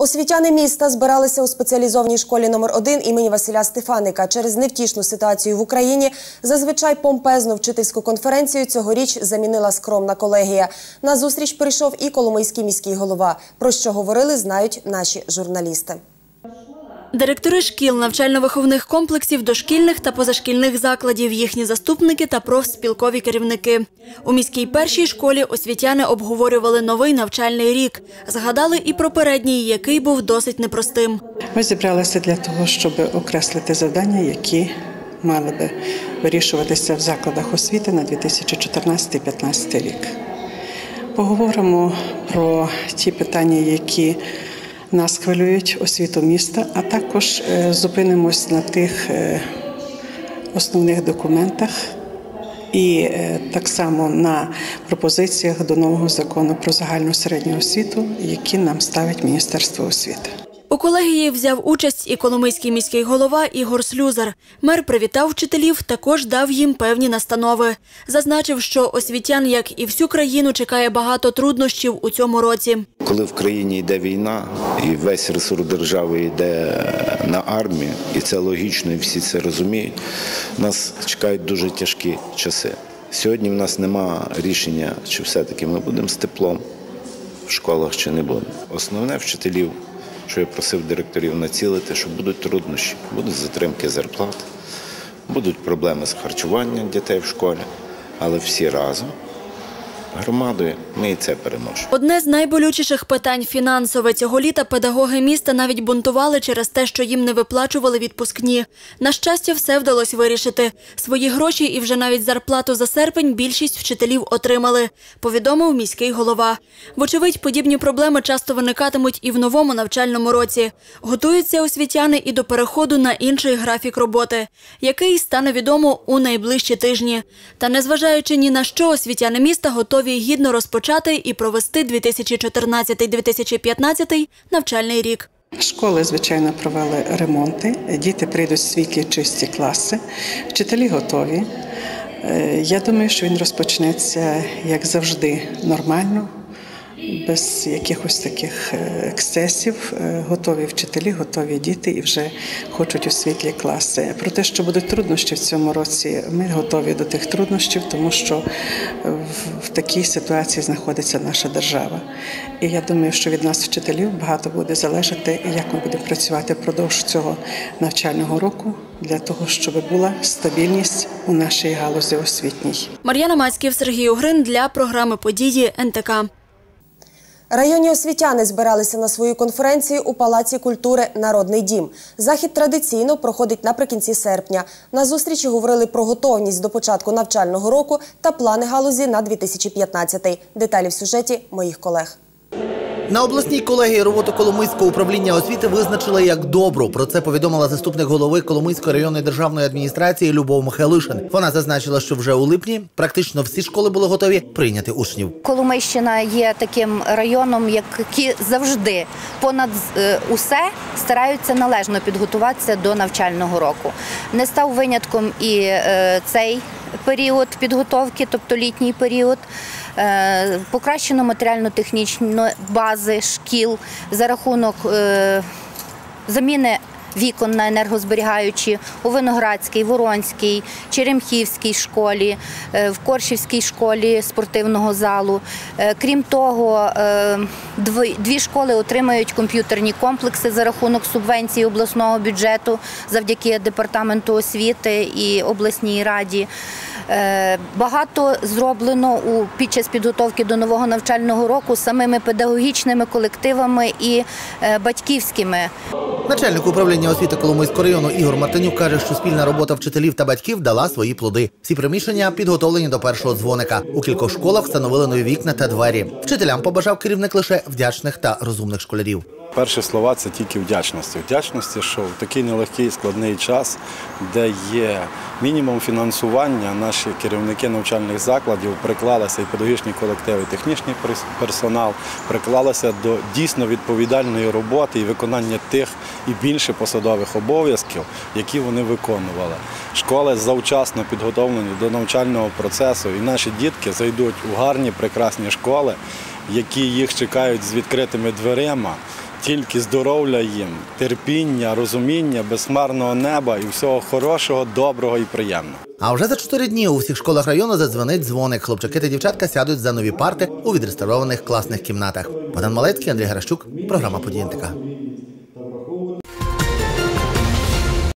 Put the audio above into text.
Освітяни міста збиралися у спеціалізованій школі номер 1 імені Василя Стефаника. Через невтішну ситуацію в Україні зазвичай помпезну вчительську конференцію цьогоріч замінила скромна колегія. На зустріч прийшов і Коломийський міський голова. Про що говорили, знають наші журналісти. Директори шкіл, навчально-виховних комплексів, дошкільних та позашкільних закладів, їхні заступники та профспілкові керівники. У міській першій школі освітяни обговорювали новий навчальний рік. Згадали і про передній, який був досить непростим. Ми зібралися для того, щоб окреслити завдання, які мали би вирішуватися в закладах освіти на 2014-2015 рік. Поговоримо про ті питання, які нас хвилюють освіту міста, а також е, зупинимось на тих е, основних документах і е, так само на пропозиціях до нового закону про загальну середню освіту, які нам ставить Міністерство освіти. У колегії взяв участь і Коломийський міський голова Ігор Слюзар. Мер привітав вчителів, також дав їм певні настанови. Зазначив, що освітян, як і всю країну, чекає багато труднощів у цьому році. Коли в країні йде війна і весь ресурс держави йде на армію, і це логічно, і всі це розуміють, нас чекають дуже тяжкі часи. Сьогодні в нас нема рішення, чи все-таки ми будемо з теплом в школах, чи не будемо. Основне вчителів, що я просив директорів націлити, що будуть труднощі, будуть затримки зарплат, будуть проблеми з харчуванням дітей в школі, але всі разом. Громадою ми і це переможемо. Одне з найболючіших питань фінансове цього літа педагоги міста навіть бунтували через те, що їм не виплачували відпускні. На щастя, все вдалося вирішити. Свої гроші і вже навіть зарплату за серпень більшість вчителів отримали, повідомив міський голова. Вочевидь, подібні проблеми часто виникатимуть і в новому навчальному році. Готуються освітяни і до переходу на інший графік роботи, який стане відомо у найближчі тижні. Та незважаючи ні на що, освітяни міста готові гідно розпочати і провести 2014-2015 навчальний рік. Школи, звичайно, провели ремонти. Діти прийдуть світлі чисті класи, вчителі готові. Е, Я думаю, що він розпочнеться, як завжди, нормально, без якихось таких е, ексцесів. Е, Готові вчителі, готові діти і вже хочуть у світлі класи. Про те, що будуть труднощі в цьому році, ми готові до тих труднощів, тому що в- в такій ситуації знаходиться наша держава. І я думаю, що від нас, вчителів, багато буде залежати, як ми будемо працювати впродовж цього навчального року для того, щоб була стабільність у нашій галузі освітній. Мар'яна Мацьків, Сергій Угрин для програми Події НТК. Районні освітяни збиралися на свою конференцію у Палаці культури Народний дім. Захід традиційно проходить наприкінці серпня. На зустрічі говорили про готовність до початку навчального року та плани галузі на 2015. Деталі в сюжеті моїх колег. На обласній колегії роботу Коломийського управління освіти визначили як добру. Про це повідомила заступник голови Коломийської районної державної адміністрації Любов Михайлишин. Вона зазначила, що вже у липні практично всі школи були готові прийняти учнів. Коломийщина є таким районом, які завжди понад е, усе стараються належно підготуватися до навчального року. Не став винятком і е, цей період підготовки, тобто літній період. Е, Покращено матеріально-технічну бази шкіл за рахунок е, заміни вікон на енергозберігаючі у Виноградській, Воронській, Черемхівській школі, е, в Коршівській школі спортивного залу. Крім того, дві школи отримають комп'ютерні комплекси за рахунок субвенції обласного бюджету завдяки департаменту освіти і обласній раді. Е, Багато зроблено у під час підготовки до нового навчального року самими педагогічними колективами і е, батьківськими Начальник управління освіти Коломийського району Ігор Мартинюк каже, що спільна робота вчителів та батьків дала свої плоди. Всі приміщення підготовлені до першого дзвоника. У кількох школах встановили нові вікна та двері. Вчителям побажав керівник лише вдячних та розумних школярів. Перші слова це тільки вдячності. Вдячності, що в такий нелегкий складний час, де є мінімум фінансування, наші керівники навчальних закладів приклалися і педагогічні колективи, і технічний персонал, приклалися до дійсно відповідальної роботи і виконання тих і більше посадових обов'язків, які вони виконували. Школи завчасно підготовлені до навчального процесу, і наші дітки зайдуть у гарні, прекрасні школи, які їх чекають з відкритими дверима. Тільки здоров'я їм, терпіння, розуміння, безхмарного неба і всього хорошого, доброго і приємного. А вже за чотири дні у всіх школах району задзвонить дзвоник. Хлопчаки та дівчатка сядуть за нові парти у відреставрованих класних кімнатах. Богдан Малецький, Андрій Гаращук, програма «Події НТК».